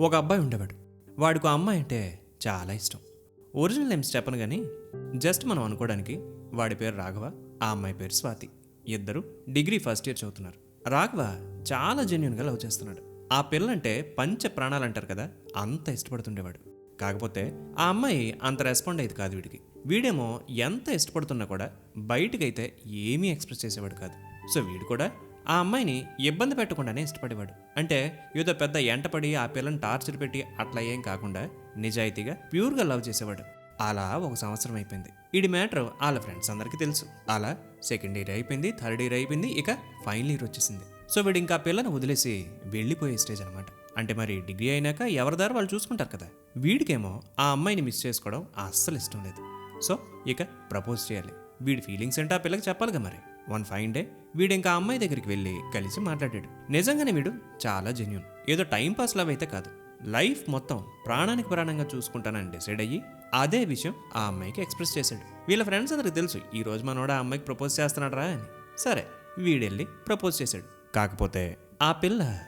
ఒక అబ్బాయి ఉండేవాడు. వాడికి అమ్మాయి అంటే చాలా ఇష్టం. ఒరిజినల్ నేమ్స్ చెప్పను కానీ జస్ట్ మనం అనుకోవడానికి వాడి పేరు రాఘవ ఆ అమ్మాయి పేరు స్వాతి. ఇద్దరు డిగ్రీ ఫస్ట్ ఇయర్ చదువుతున్నారు. రాఘవ చాలా జెన్యున్గా లవ్ చేస్తున్నాడు. ఆ పిల్లంటే పంచ ప్రాణాలు అంటారు కదా అంత ఇష్టపడుతుండేవాడు. కాకపోతే ఆ అమ్మాయి అంత రెస్పాండ్ అయ్యేది కాదు వీడికి. వీడేమో ఎంత ఇష్టపడుతున్నా కూడా బయటకైతే ఏమీ ఎక్స్ప్రెస్ చేసేవాడు కాదు. సో వీడు కూడా ఆ అమ్మాయిని ఇబ్బంది పెట్టకుండానే ఇష్టపడేవాడు. అంటే ఏదో పెద్ద ఎంటపడి ఆ పిల్లని టార్చర్ పెట్టి అట్లా ఏం కాకుండా నిజాయితీగా ప్యూర్గా లవ్ చేసేవాడు. అలా ఒక సంవత్సరం అయిపోయింది. ఇది మ్యాటర్ వాళ్ళ ఫ్రెండ్స్ అందరికీ తెలుసు. అలా సెకండ్ ఇయర్ అయిపోయింది థర్డ్ ఇయర్ అయిపోయింది ఇక ఫైనల్ ఇయర్ వచ్చేసింది. సో వీడు ఇంకా ఆ పిల్లని వదిలేసి వెళ్ళిపోయే స్టేజ్ అనమాట అంటే మరి డిగ్రీ అయినాక ఎవరిదారు వాళ్ళు చూసుకుంటారు కదా. వీడికేమో ఆ అమ్మాయిని మిస్ చేసుకోవడం అస్సలు ఇష్టం లేదు. సో ఇక ప్రపోజ్ చేయాలి. వీడి ఫీలింగ్స్ ఏంటో ఆ పిల్లకి చెప్పాలిగా మరి. One fine day. వీడు ఇంకా అమ్మాయి దగ్గరికి వెళ్ళి కలిసి మాట్లాడాడు. నిజంగానే వీడు చాలా జెన్యున్ ఏదో టైం పాస్ లవ్ అయితే కాదు. లైఫ్ మొత్తం ప్రాణానికి ప్రాణంగా చూసుకుంటానని డిసైడ్ అయ్యి అదే విషయం ఆ అమ్మాయికి ఎక్స్ప్రెస్ చేశాడు. వీళ్ళ ఫ్రెండ్స్ అందరికి తెలుసు ఈ రోజు మనోడు ఆ అమ్మాయికి ప్రపోజ్ చేస్తున్నాడు రా అని. సరే వీడెళ్ళి ప్రపోజ్ చేశాడు. కాకపోతే ఆ పిల్ల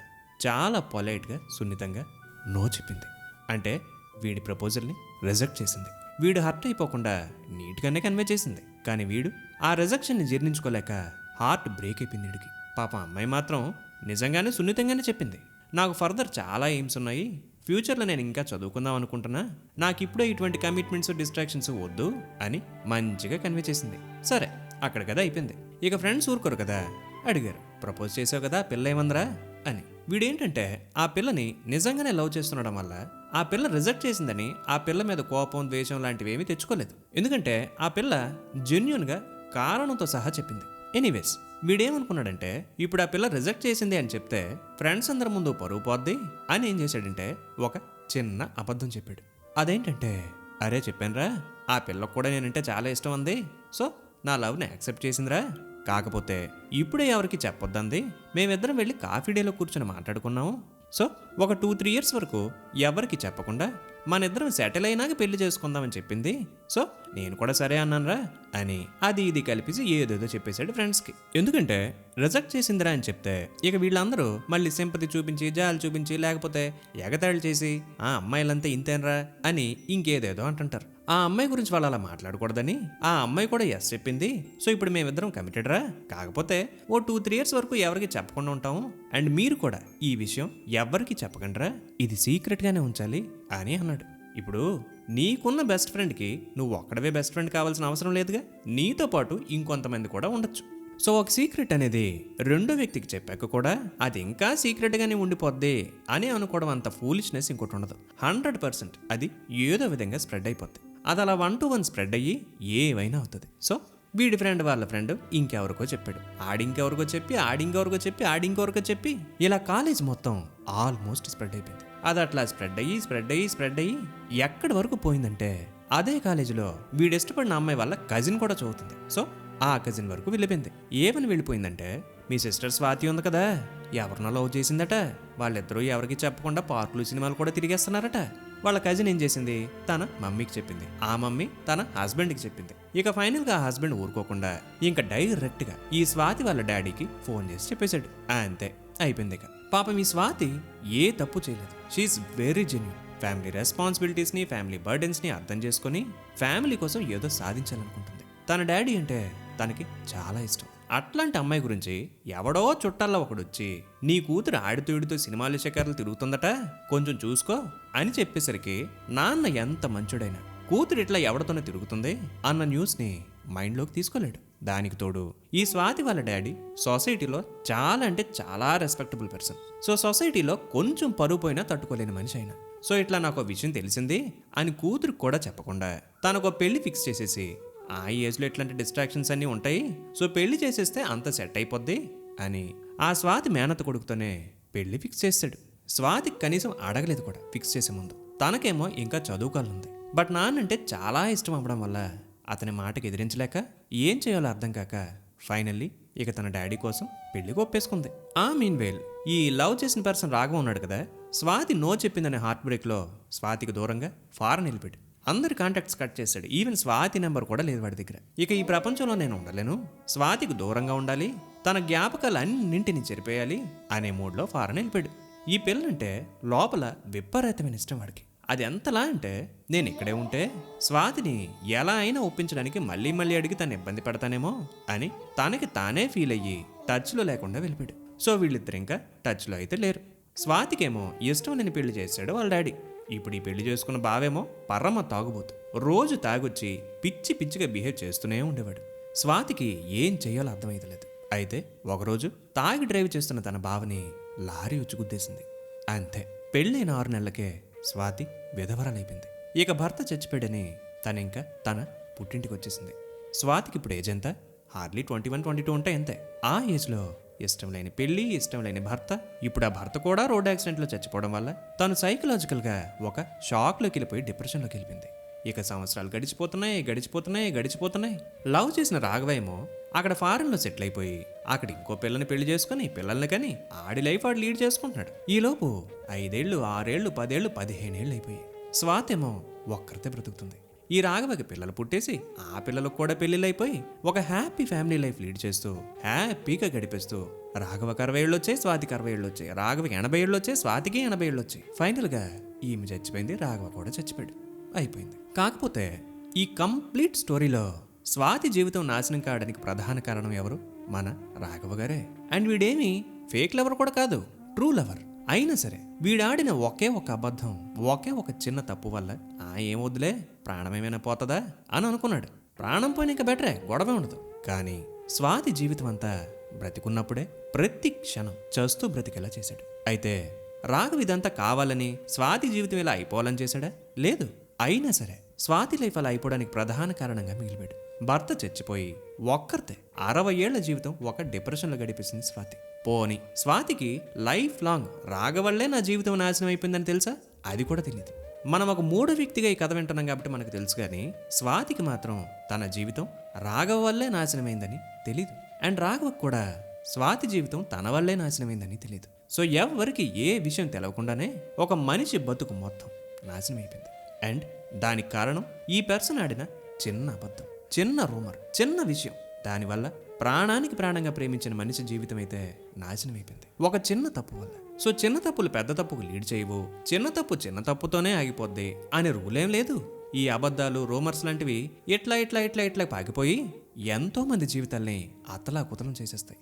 చాలా పొలైట్గా సున్నితంగా నో చెప్పింది. అంటే వీడి ప్రపోజల్ని రిజెక్ట్ చేసింది. వీడు హర్ట్ అయిపోకుండా నీట్గానే కన్వే చేసింది. కానీ వీడు ఆ రిజెక్షన్ని జీర్ణించుకోలేక హార్ట్ బ్రేక్ అయిపోయింది వీడికి. పాప అమ్మాయి మాత్రం నిజంగానే సున్నితంగానే చెప్పింది. నాకు ఫర్దర్ చాలా ఎయిమ్స్ ఉన్నాయి. ఫ్యూచర్లో నేను ఇంకా చదువుకుందాం అనుకుంటున్నా. నాకు ఇప్పుడే ఇటువంటి కమిట్మెంట్స్ డిస్ట్రాక్షన్స్ వద్దు అని మంచిగా కన్వే చేసింది. సరే అక్కడ కదా అయిపోయింది. ఇక ఫ్రెండ్స్ ఊరుకోరు కదా? అడిగారు. ప్రపోజ్ చేసావు కదా పిల్ల ఏమందరా అని. వీడేంటంటే ఆ పిల్లని నిజంగానే లవ్ చేస్తుండడం వల్ల ఆ పిల్ల రిజెక్ట్ చేసిందని ఆ పిల్ల మీద కోపం ద్వేషం లాంటివి ఏమీ తెచ్చుకోలేదు. ఎందుకంటే ఆ పిల్ల జెన్యున్గా కారణంతో సహా చెప్పింది. ఎనీవేస్ వీడేమనుకున్నాడంటే ఇప్పుడు ఆ పిల్ల రిజెక్ట్ చేసింది అని చెప్తే ఫ్రెండ్స్ అందరి ముందు పరువు పోద్ది అని ఏం చేశాడంటే ఒక చిన్న అబద్ధం చెప్పాడు. అదేంటంటే అరే చెప్పానురా ఆ పిల్లకు కూడా నేనంటే చాలా ఇష్టం ఉంది సో నా లవ్ని యాక్సెప్ట్ చేసిందిరా కాకపోతే ఇప్పుడే ఎవరికి చెప్పొద్దంది మేమిద్దరం వెళ్ళి కాఫీ డేలో కూర్చొని మాట్లాడుకున్నాము. సో ఒక టూ త్రీ ఇయర్స్ వరకు ఎవరికి చెప్పకుండా మన ఇద్దరం సెటిల్ అయినాక పెళ్ళి చేసుకుందామని చెప్పింది. సో నేను కూడా సరే అన్నానురా అని అది ఇది కలిపేసి ఏదేదో చెప్పేశాడు ఫ్రెండ్స్కి. ఎందుకంటే రిజెక్ట్ చేసిందిరా అని చెప్తే ఇక వీళ్ళందరూ మళ్ళీ సింపతి చూపించి జాలు చూపించి లేకపోతే ఎగతాళి చేసి ఆ అమ్మాయిలంతా ఇంతేనరా అని ఇంకేదేదో అంటుంటారు. ఆ అమ్మాయి గురించి వాళ్ళు అలా మాట్లాడకూడదని? ఆ అమ్మాయి కూడా ఎస్ చెప్పింది. సో ఇప్పుడు మేమిద్దరం కమిటెడ్ రా. కాకపోతే ఓ టూ త్రీ ఇయర్స్ వరకు ఎవరికి చెప్పకుండా ఉంటాము? అండ్ మీరు కూడా ఈ విషయం ఎవరికి చెప్పకండిరా. ఇది సీక్రెట్గానే ఉంచాలి అని అన్నాడు. ఇప్పుడు నీకున్న బెస్ట్ ఫ్రెండ్కి నువ్వు ఒక్కడవే బెస్ట్ ఫ్రెండ్ కావాల్సిన అవసరం లేదుగా. నీతో పాటు ఇంకొంతమంది కూడా ఉండొచ్చు. సో ఒక సీక్రెట్ అనేది రెండో వ్యక్తికి చెప్పాక కూడా అది ఇంకా సీక్రెట్గానే ఉండిపోద్ది అని అనుకోవడం అంత ఫూలిష్నెస్ ఇంకోటి ఉండదు. హండ్రెడ్ పర్సెంట్ అది ఏదో విధంగా స్ప్రెడ్ అయిపోద్ది. అది అలా వన్ టు వన్ స్ప్రెడ్ అయ్యి ఏవైనా అవుతుంది. సో వీడి ఫ్రెండ్ వాళ్ళ ఫ్రెండ్ ఇంకెవరికో చెప్పాడు. ఆడింకెవరికో చెప్పి ఆడింకెవరికో చెప్పి ఆడింకెవరికో చెప్పి ఇలా కాలేజ్ మొత్తం ఆల్మోస్ట్ స్ప్రెడ్ అయిపోయింది. అది అట్లా స్ప్రెడ్ అయ్యి స్ప్రెడ్ అయ్యి స్ప్రెడ్ అయ్యి ఎక్కడి వరకు పోయిందంటే అదే కాలేజీలో వీడు ఇష్టపడిన అమ్మాయి వాళ్ళ కజిన్ కూడా చదువుతుంది. సో ఆ కజిన్ వరకు వెళ్ళిపోయింది. ఏమని వెళ్ళిపోయిందంటే మీ సిస్టర్ స్వాతి ఉంది కదా ఎవరినో లవ్ చేసిందట వాళ్ళిద్దరూ ఎవరికి చెప్పకుండా పార్కులు సినిమాలు కూడా తిరిగేస్తున్నారట. వాళ్ళ కజిన్ ఏం చేసింది? తన మమ్మీకి చెప్పింది. ఆ మమ్మీ తన హస్బెండ్కి చెప్పింది. ఇక ఫైనల్గా ఆ హస్బెండ్ ఊరుకోకుండా ఇంకా డైరెక్ట్గా ఈ స్వాతి వాళ్ళ డాడీకి ఫోన్ చేసి చెప్పేశాడు. అంతే అయిపోయింది ఇక. పాపం ఈ స్వాతి ఏ తప్పు చేయలేదు. She is very genuine family రెస్పాన్సిబిలిటీస్ని family బర్డెన్స్ని అర్థం చేసుకొని ఫ్యామిలీ కోసం ఏదో సాధించాలనుకుంటుంది. తన డాడీ అంటే తనకి చాలా ఇష్టం. అట్లాంటి అమ్మాయి గురించి ఎవడో చుట్టాల్లో ఒకడొచ్చి నీ కూతురు ఆడితోడితో సినిమాలు శిఖర్లు తిరుగుతుందట? కొంచెం చూసుకో అని చెప్పేసరికి నాన్న ఎంత మంచుడైనా కూతురు ఇట్లా ఎవరితోనే తిరుగుతుంది అన్న న్యూస్ని మైండ్లోకి తీసుకోలేడు. దానికి తోడు ఈ స్వాతి వాళ్ళ డాడీ సొసైటీలో చాలా అంటే చాలా రెస్పెక్టబుల్ పర్సన్. సో సొసైటీలో కొంచెం పరువు పోయినా తట్టుకోలేని మనిషి అయినా సో ఇట్లా నాకు ఒక విషయం తెలిసింది అని కూతురు కూడా చెప్పకుండా తనకు పెళ్ళి ఫిక్స్ చేసేసి ఆ ఏజ్లో ఇట్లాంటి డిస్ట్రాక్షన్స్ అన్నీ ఉంటాయి. సో పెళ్ళి చేసేస్తే అంత సెట్ అయిపోద్ది అని. ఆ స్వాతి మేనత కొడుకుతోనే పెళ్ళి ఫిక్స్ చేస్తాడు. స్వాతికి కనీసం అడగలేదు కూడా ఫిక్స్ చేసే ముందు. తనకేమో ఇంకా చదువుకోవాలనుంది బట్ నాన్నంటే చాలా ఇష్టం అవ్వడం వల్ల అతని మాటకి ఎదిరించలేక ఏం చేయాలో అర్థం కాక ఫైనల్లీ ఇక తన డాడీ కోసం పెళ్ళికి ఒప్పేసుకుంది. ఆ మీన్ వేల్ ఈ లవ్ చేసిన పర్సన్ రాఘవ ఉన్నాడు కదా. స్వాతి నో చెప్పిందనే హార్ట్ బ్రేక్లో స్వాతికి దూరంగా ఫారెన్ వెళ్ళిపోయాడు. అందరి కాంటాక్ట్స్ కట్ చేశాడు. ఈవెన్ స్వాతి నెంబర్ కూడా లేదు వాడి దగ్గర. ఇక ఈ ప్రపంచంలో నేను ఉండలేను. స్వాతికి దూరంగా ఉండాలి. తన జ్ఞాపకాలు అన్నింటిని చెరిపేయాలి అనే మూడ్లో ఫారెన్ వెళ్ళిపోయాడు. ఈ పిల్లంటే లోపల విపరీతమైన ఇష్టం వాడికి. అది ఎంతలా అంటే నేను ఇక్కడే ఉంటే స్వాతిని ఎలా అయినా ఒప్పించడానికి మళ్ళీ మళ్ళీ అడిగి తను ఇబ్బంది పెడతానేమో అని తనకి తానే ఫీల్ అయ్యి టచ్లో లేకుండా వెళ్ళిపోయాడు. సో వీళ్ళిద్దరు ఇంకా టచ్లో అయితే లేరు. స్వాతికేమో ఇష్టం లేని పెళ్ళి చేశాడు వాళ్ళ డాడీ. ఇప్పుడు ఈ పెళ్ళి చేసుకున్న బావేమో పరమ తాగుబోతు. రోజు తాగొచ్చి పిచ్చి పిచ్చిగా బిహేవ్ చేస్తూనే ఉండేవాడు. స్వాతికి ఏం చేయాలో అర్థమైతలేదు అయితే ఒకరోజు తాగి డ్రైవ్ చేస్తున్న తన బావని లారీ వచ్చి గుద్దేసింది అంతే పెళ్ళైన ఆరు నెలలకే స్వాతి విధవరాలైపోయింది. ఇక భర్త చచ్చిపోయాడని తను ఇంకా తన పుట్టింటికి వచ్చేసింది స్వాతికి ఇప్పుడు ఏజ్ ఎంత? Hardly twenty one twenty two ఉంటాయి అంతే. ఆ ఏజ్లో ఇష్టం లేని పెళ్ళి ఇష్టం లేని భర్త ఇప్పుడు ఆ భర్త కూడా రోడ్ యాక్సిడెంట్లో చచ్చిపోవడం వల్ల తను సైకలాజికల్గా ఒక షాక్లోకి వెళ్ళిపోయి డిప్రెషన్లోకి వెళ్ళిపోయింది. ఇక సంవత్సరాలు గడిచిపోతున్నాయి గడిచిపోతున్నాయి గడిచిపోతున్నాయి. లవ్ చేసిన రాఘవేమో అక్కడ ఫారెన్లో సెటిల్ అయిపోయి అక్కడ ఇంకో పిల్లని పెళ్ళి చేసుకుని పిల్లల్ని కానీ ఆడి లైఫ్ ఆడు లీడ్ చేసుకుంటున్నాడు. ఈలోపు ఐదేళ్ళు ఆరేళ్ళు పదేళ్ళు పదిహేనేళ్ళు అయిపోయి స్వాతేమో ఒక్కరితే బ్రతుకుతుంది. ఈ రాఘవకి పిల్లలు పుట్టేసి ఆ పిల్లలకు కూడా పెళ్ళిళ్ళు అయిపోయి ఒక హ్యాపీ ఫ్యామిలీ లైఫ్ లీడ్ చేస్తూ హ్యాపీగా గడిపేస్తూ రాఘవకి అరవై ఏళ్ళు వచ్చాయి స్వాతికి అరవై ఏళ్ళు వచ్చాయి రాఘవకి ఎనభై ఏళ్ళు వచ్చాయి స్వాతికి ఎనభై ఏళ్ళు వచ్చాయి. ఫైనల్గా ఈమె చచ్చిపోయింది రాఘవ కూడా చచ్చిపోయాడు. అయిపోయింది. కాకపోతే ఈ కంప్లీట్ స్టోరీలో స్వాతి జీవితం నాశనం కావడానికి ప్రధాన కారణం ఎవరు? మన రాఘవ గారే. అండ్ వీడేమి ఫేక్ లవర్ కూడా కాదు ట్రూ లవర్. అయినా సరే వీడాడిన ఒకే ఒక అబద్ధం ఒకే ఒక చిన్న తప్పు వల్ల ఆ ఏం వద్దులే ప్రాణమేమైనా పోతుందా అని అనుకున్నాడు. ప్రాణం పోయిన ఇంకా బెటరే గొడవే ఉండదు. కానీ స్వాతి జీవితం అంతా బ్రతికున్నప్పుడే ప్రతి క్షణం చస్తూ బ్రతికేలా చేశాడు. అయితే రాఘవ్ ఇదంతా కావాలని స్వాతి జీవితం ఇలా అయిపోవాలని చేశాడా? లేదు. అయినా సరే స్వాతి లైఫ్ అలా అయిపోవడానికి ప్రధాన కారణంగా మిగిలిపోయాడు. భర్త చచ్చిపోయి ఒక్కరితే అరవై ఏళ్ళ జీవితం ఒక డిప్రెషన్లో గడిపేసింది స్వాతి. పోని స్వాతికి లైఫ్ లాంగ్ రాగవల్లే నా జీవితం నాశనం అయిపోయిందని తెలుసా? అది కూడా తెలియదు మనం ఒక మూడో వ్యక్తిగా ఈ కథ వింటున్నాం కాబట్టి మనకు తెలుసు కానీ స్వాతికి మాత్రం తన జీవితం రాఘవ వల్లే నాశనమైందని తెలీదు. అండ్ రాఘవకు కూడా స్వాతి జీవితం తన వల్లే నాశనమైందని తెలియదు సో ఎవరికి ఏ విషయం తెలవకుండానే ఒక మనిషి బతుకు మొత్తం నాశనం అయిపోయింది అండ్ దానికి కారణం ఈ పర్సన్ ఆడిన చిన్న అబద్ధం చిన్న రూమర్ చిన్న విషయం. దానివల్ల ప్రాణానికి ప్రాణంగా ప్రేమించిన మనిషి జీవితం అయితే నాశనం ఒక చిన్న తప్పు వల్ల. సో చిన్న తప్పులు పెద్ద తప్పుకు లీడ్ చేయవు. చిన్న తప్పు చిన్న తప్పుతోనే ఆగిపోద్ది అనే రూల్ ఏం లేదు. ఈ అబద్ధాలు రూమర్స్ లాంటివి ఇట్లా ఇట్లా ఇట్లా ఇట్లా పాకిపోయి ఎంతో మంది జీవితాల్ని అతలా కుతలం చేసేస్తాయి.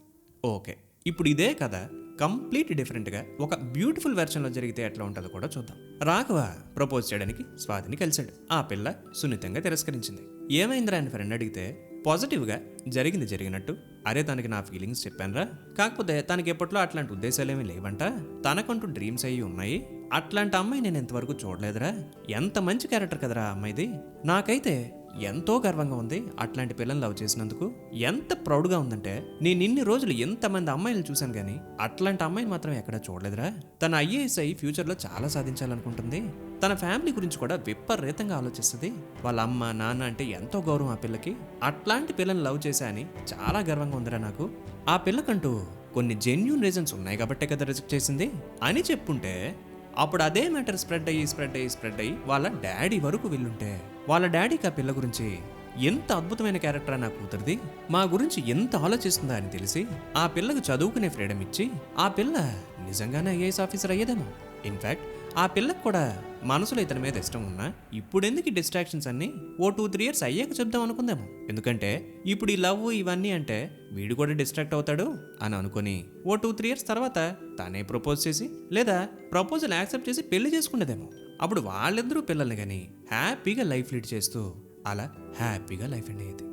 ఓకే ఇప్పుడు ఇదే కథ కంప్లీట్ డిఫరెంట్గా ఒక బ్యూటిఫుల్ వెర్షన్లో జరిగితే ఎట్లా ఉంటుందో కూడా చూద్దాం. రాఘవ ప్రపోజ్ చేయడానికి స్వాతిని కలిశాడు. ఆ పిల్ల సున్నితంగా తిరస్కరించింది. ఏమైందిరా అని ఫ్రెండ్ అడిగితే పాజిటివ్గా జరిగింది జరిగినట్టు అరే తనకి నా ఫీలింగ్స్ చెప్పానురా? కాకపోతే తనకి ఎప్పట్లో అట్లాంటి ఉద్దేశాలేమీ లేవంట. తనకంటూ డ్రీమ్స్ అయ్యి ఉన్నాయి. అట్లాంటి అమ్మాయి నేను ఇంతవరకు చూడలేదురా. ఎంత మంచి క్యారెక్టర్ కదరా అమ్మాయిది. నాకైతే ఎంతో గర్వంగా ఉంది అట్లాంటి పిల్లల్ని లవ్ చేసినందుకు. ఎంత ప్రౌడ్గా ఉందంటే నేను ఇన్ని రోజులు ఎంతమంది అమ్మాయిలు చూశాను కానీ అట్లాంటి అమ్మాయిని మాత్రం ఎక్కడా చూడలేదురా. తన ఐఏఎస్ ఫ్యూచర్లో చాలా సాధించాలనుకుంటుంది. తన ఫ్యామిలీ గురించి కూడా విపరీతంగా ఆలోచిస్తుంది. వాళ్ళ అమ్మ నాన్న అంటే ఎంతో గౌరవం ఆ పిల్లకి. అట్లాంటి పిల్లని లవ్ చేశా అని చాలా గర్వంగా ఉందిరా నాకు. ఆ పిల్లకంటూ కొన్ని జెన్యున్ రీజన్స్ ఉన్నాయి కాబట్టే కదా రిజెక్ట్ చేసింది. అని చెప్పుంటే అప్పుడు అదే మ్యాటర్ స్ప్రెడ్ అయ్యి స్ప్రెడ్ అయ్యి స్ప్రెడ్ అయ్యి వాళ్ళ డాడీ వరకు వెళ్ళుంటే వాళ్ళ డాడీకి ఆ పిల్ల గురించి ఎంత అద్భుతమైన క్యారెక్టర్ నా కూతురిది? మా గురించి ఎంత ఆలోచిస్తుందా అని తెలిసి ఆ పిల్లకు చదువుకునే ఫ్రీడమ్ ఇచ్చి ఆ పిల్ల నిజంగానే ఐఏఎస్ ఆఫీసర్ అయ్యేదేమో. ఇన్ఫ్యాక్ట్ ఆ పిల్లకు కూడా మనసులో ఇతని మీద ఇష్టం ఉన్నా ఇప్పుడు ఎందుకు డిస్ట్రాక్షన్స్ అన్ని? ఓ టూ త్రీ ఇయర్స్ అయ్యాక చెప్దాం అనుకుందాము. ఎందుకంటే ఇప్పుడు ఈ లవ్ ఇవన్నీ అంటే వీడు కూడా డిస్ట్రాక్ట్ అవుతాడు అని అనుకొని ఓ టూ త్రీ ఇయర్స్ తర్వాత తనే ప్రపోజ్ చేసి లేదా ప్రపోజల్ యాక్సెప్ట్ చేసి పెళ్ళి చేసుకునేదేమో. అప్పుడు వాళ్ళిద్దరూ పిల్లల్ని కానీ హ్యాపీగా లైఫ్ లీడ్ చేస్తూ అలా హ్యాపీగా లైఫ్ ఎండ్ అయ్యేది.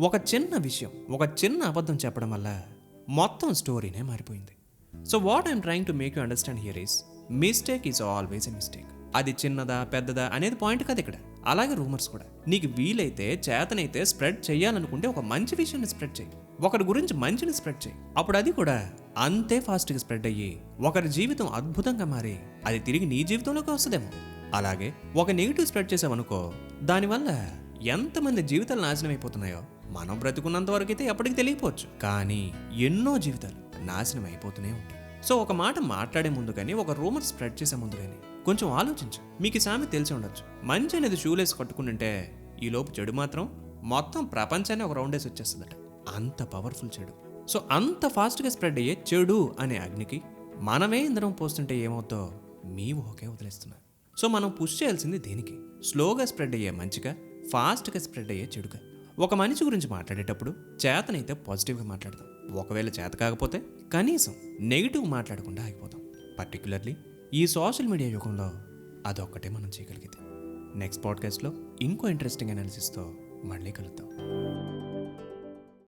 ఒక చిన్న విషయం ఒక చిన్న అబద్ధం చెప్పడం వల్ల మొత్తం స్టోరీనే మారిపోయింది. So what I'm trying to make you understand here is mistake is always a mistake. అది చిన్నదా పెద్దదా అనేది పాయింట్ కాదు ఇక్కడ. అలాగే రూమర్స్ కూడా. నీకు వీలైతే చేతనైతే స్ప్రెడ్ చేయాలనుకుంటే ఒక మంచి విషయాన్ని స్ప్రెడ్ చేయి. ఒకరి గురించి మంచిని స్ప్రెడ్ చేయి. అప్పుడు అది కూడా అంతే ఫాస్ట్గా స్ప్రెడ్ అయ్యి ఒకరి జీవితం అద్భుతంగా మారి అది తిరిగి నీ జీవితంలోకి వస్తుందేమో. అలాగే ఒక నెగిటివ్ స్ప్రెడ్ చేసావనుకో దానివల్ల ఎంతమంది జీవితాలు నాశనం అయిపోతున్నాయో మనం బ్రతుకున్నంత వరకు అయితే ఎప్పటికీ తెలియపోవచ్చు కానీ ఎన్నో జీవితాలు నాశనం అయిపోతూనే ఉంటాయి. సో ఒక మాట మాట్లాడే ముందు కానీ ఒక రూమర్ స్ప్రెడ్ చేసే ముందు కానీ కొంచెం ఆలోచించు. మీకు సామె తెలిసి ఉండొచ్చు. మంచి అనేది షూలేసి కట్టుకుంటుంటే ఈలోపు చెడు మాత్రం మొత్తం ప్రపంచాన్ని ఒక రౌండేసి వచ్చేస్తుందట. అంత పవర్ఫుల్ చెడు. సో అంత ఫాస్ట్గా స్ప్రెడ్ అయ్యే చెడు అనే అగ్నికి మనమే ఇంద్రం పోస్తుంటే ఏమవుతో మీ ఓకే వదిలేస్తున్నా సో మనం పుష్ చేయాల్సింది దేనికి. స్లోగా స్ప్రెడ్ అయ్యే మంచిగా ఫాస్ట్గా స్ప్రెడ్ అయ్యే చెడుగా. ఒక మనిషి గురించి మాట్లాడేటప్పుడు చేతనైతే పాజిటివ్గా మాట్లాడదాం. ఒకవేళ చేత కాకపోతే కనీసం నెగిటివ్ మాట్లాడకుండా ఆగిపోతాం. పర్టికులర్లీ ఈ సోషల్ మీడియా యుగంలో అదొక్కటే మనం చేయగలిగితే నెక్స్ట్ పాడ్కాస్ట్లో ఇంకో ఇంట్రెస్టింగ్ అనాలిసిస్తో మళ్ళీ కలుద్దాం.